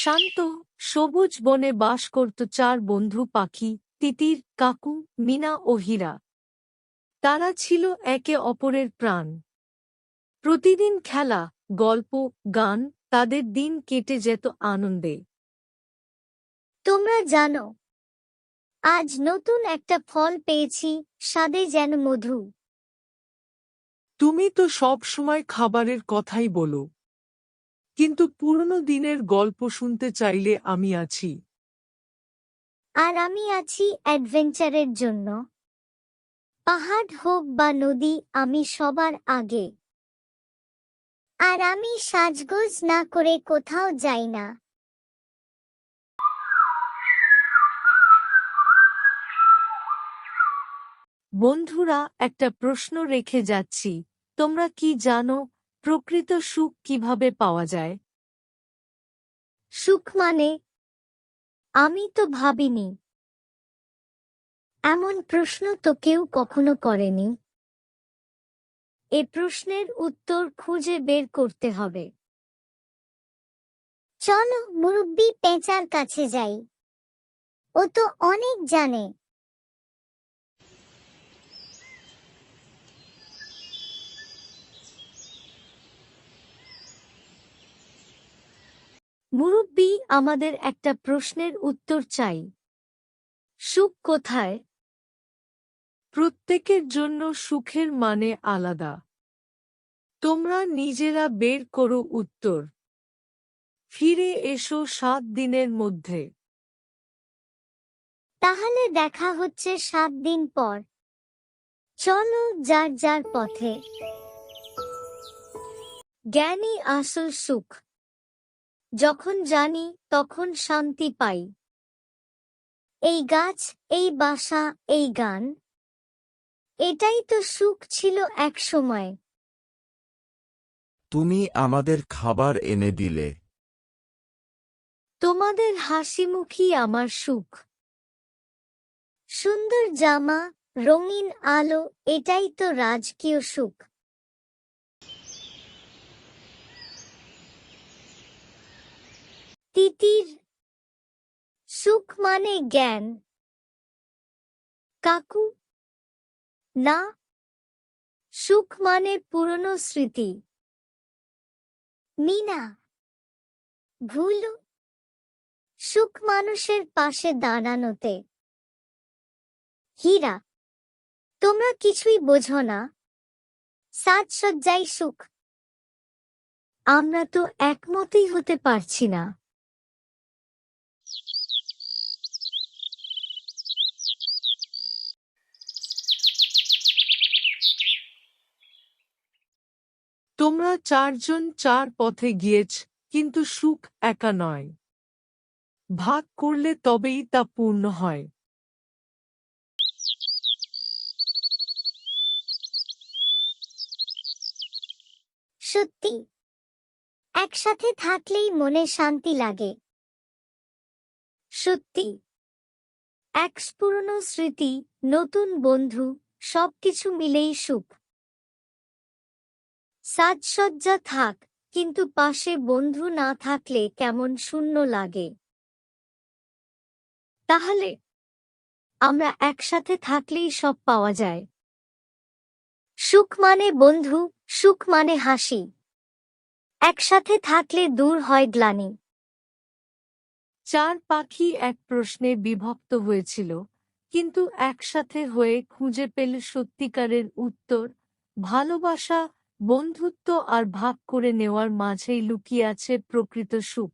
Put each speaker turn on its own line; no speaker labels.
শান্ত সবুজ বনে বাস করত চার বন্ধু পাখি তিতির কাকু মিনা ও হীরা। তারা ছিল একে অপরের প্রাণ। প্রতিদিন খেলা গল্প গান তাদের দিন কেটে যেত আনন্দে।
তোমরা জানো আজ নতুন একটা ফল পেয়েছি স্বাদে যেন মধু।
তুমি তো সব সময় খাবারের কথাই বলো। কিন্তু পুরনো দিনের গল্প শুনতে চাইলে আমি আছি।
আর আমি আছি অ্যাডভেঞ্চারের জন্য। পাহাড় হোক বা নদী আমি সবার আগে। আর আমি সাজগোজ না করে কোথাও যাই না।
বন্ধুরা একটা প্রশ্ন রেখে যাচ্ছি। তোমরা কি জানো প্রকৃত সুখ কীভাবে পাওয়া যায়?
সুখ মানে? আমি তো ভাবিনি। এমন প্রশ্ন তো কেউ কখনো করেনি। এ প্রশ্নের উত্তর খুঁজে বের করতে হবে। চলো মুরব্বি পেঁচার কাছে যাই। ও তো অনেক জানে।
মুরব্বী আমাদের একটা প্রশ্নের উত্তর চাই। সুখ কোথায়? প্রত্যেকের জন্য সুখের মানে আলাদা। তোমরা নিজেরা বের করো উত্তর। ফিরে এসো সাত দিনের মধ্যে।
তাহলে দেখা হচ্ছে সাত দিন পর। চলো যার যার পথে।
জ্ঞানী আসল সুখ। যখন জানি তখন শান্তি পাই।
এই গাছ এই বাসা এই গান এটাই তো সুখ ছিল এক সময়
তুমি আমাদের খাবার এনে দিলে।
তোমাদের হাসিমুখী আমার সুখ।
সুন্দর জামা রঙিন আলো এটাই তো রাজকীয় সুখ তিতির সুখ মানে জ্ঞান। কাকু, না, সুখ মানে পুরনো স্মৃতি। মিনা, ভুল, সুখ মানুষের পাশে দাঁড়ানোতে। হীরা, তোমরা কিছুই বোঝো না। সাজসজ্জাই সুখ।
আমরা তো একমতই হতে পারছি না।
তোমরা চারজন চার পথে গিয়েছ, কিন্তু সুখ একা নয়। ভাগ করলে তবেই তা পূর্ণ হয়।
সত্যি। একসাথে থাকলেই মনে শান্তি লাগে।
সত্যি। এক পুরনো স্মৃতি, নতুন বন্ধু, সবকিছু মিলেই সুখ। সাজসজ্জা থাক, কিন্তু পাশে বন্ধু না থাকলে কেমন শূন্য লাগে? তাহলে আমরা একসাথে থাকলেই সব পাওয়া যায়। সুখ মানে বন্ধু, সুখ মানে হাসি। একসাথে থাকলে দূর হয় গ্লানি। চার পাখি এক প্রশ্নে বিভক্ত হয়েছিল, কিন্তু একসাথে হয়ে খুঁজে পেল সত্যিকারের উত্তর, ভালোবাসা বন্ধুত্ব আর ভাগ করে নেওয়ার মাঝেই লুকিয়ে আছে প্রকৃত সুখ।